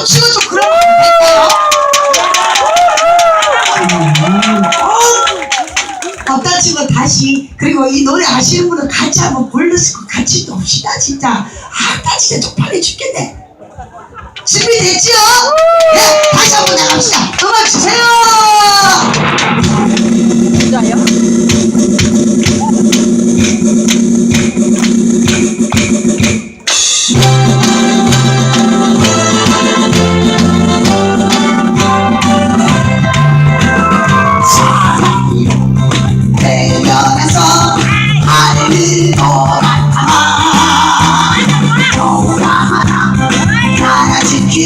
박수 치고 좀안 될까요? 어떤 친구 다시 그리고 이 노래 아시는 분은 같이 한번 불러쓰고 같이 놉시다 진짜 아나 진짜 쪽팔려 죽겠네 준비됐죠? 네 다시 한번 나갑시다 음악 주세요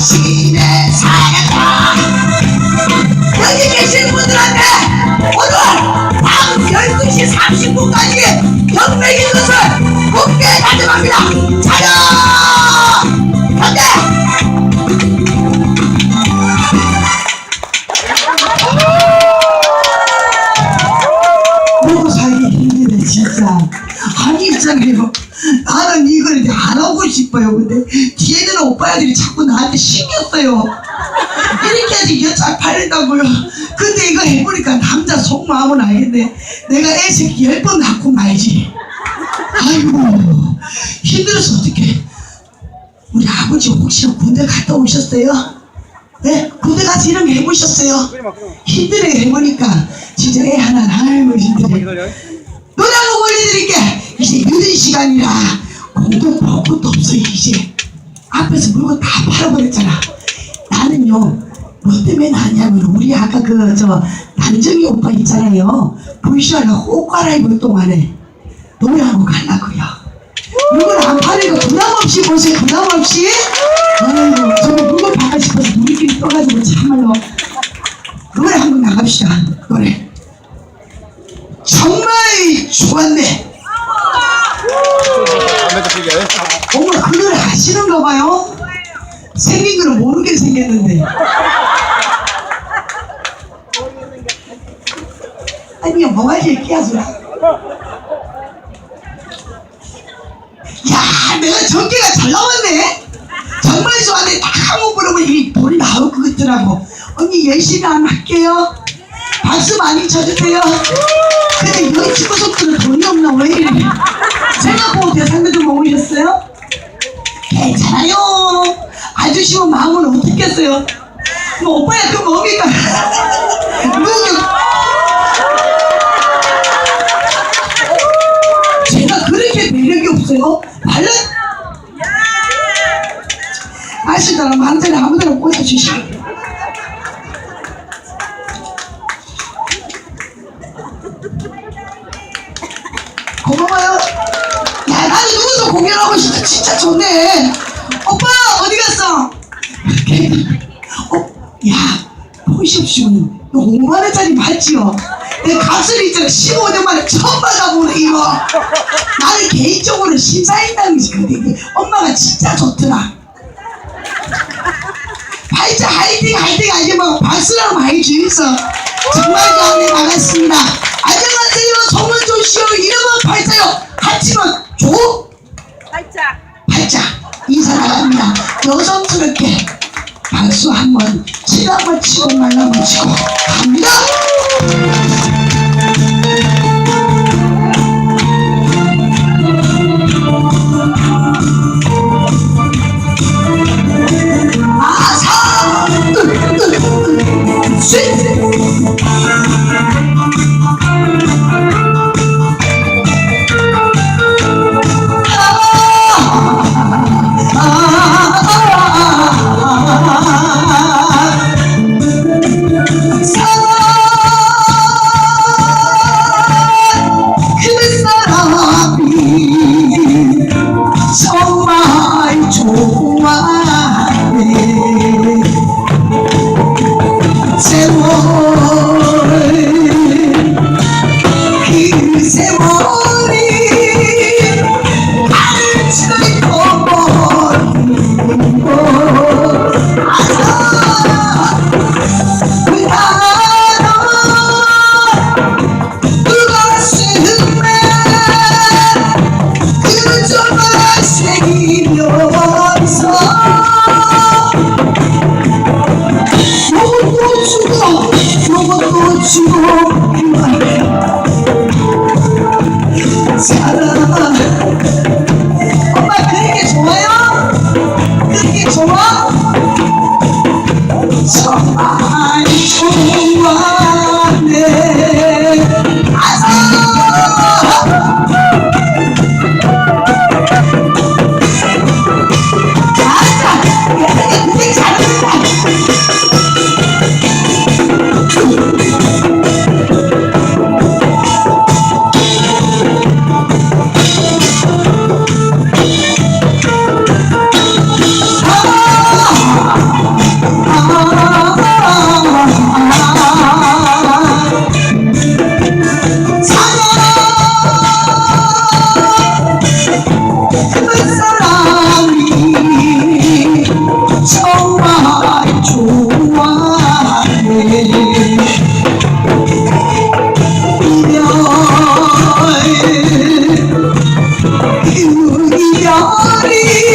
당신의 사랑과 여기 계신 분들한테 오늘 밤 12시 30분까지 경매인 것을 국게 다짐합니다. 차려! 나한테 신겼어요. 이렇게 해야지 여자 팔린다고요. 근데 이거 해보니까 남자 속마음은 알겠네 내가 애 새끼 열 번 낳고 말지. 아이고 힘들어서 어떡해. 우리 아버지 혹시 군대 갔다 오셨어요? 네? 군대 가서 이런 거 해보셨어요? 힘들게 해보니까 진짜 애 하나 아이고 힘들어 노래 한곡 올려드릴게. 이제 늦은 시간이라 공도 볼 것도 없어 이제 앞에서 물건 다 팔아버렸잖아. 나는요 뭐 때문에 나냐면 우리 아까 그저 남정이 오빠 있잖아요. 불시하가 옷 갈아입을 동안에 노래하고 가려고요. 물건 안 팔리고 부담 없이 보세요 부담 없이. 아이고 저는 물건 팔고 싶어서 우리끼리 떠가지고 참말로 노래 한번 나갑시다 노래 아시는가 봐요? 생긴 거는 모르게 생겼는데. 아니요 뭐가 이렇게 끼어서 야 내가 전개가 잘 나왔네. 정말 좋아하네 딱한 번 부르면 이 돌이 나올 것 같더라고. 언니 열심히 안 할게요. 박수 많이 쳐주세요. 근데 여기 친구들은 돈이 없나 왜 이래? 생각보다 대상도 좀 모으셨어요? 괜찮아요. 아저씨면 마음은 어떻겠어요. 뭐 오빠야 그 뭡니까? 누구 제가 그렇게 매력이 없어요? 발라? 아시더라 마음대로 아무데나 꽂아주시고 진짜 좋네. 오빠 어디 갔어? 어? 야 보십시오 이거 5만 원짜리 맞지요? 내 가수를 있잖아. 15년 만에 처음 받아보네 이거. 나는 개인적으로 이게 엄마가 진짜 좋더라. 팔자 화이팅 화이팅 아니 뭐 박수랑 많이 주있어 정말 좋아하네 반갑습니다. 안녕하세요. 송은조씨요. 이름은 팔자요. 하지만 조 팔자. 팔자 인사 나갑니다. 여성스럽게 박수 한번 한번 치고 말라 한번 치고 갑니다 이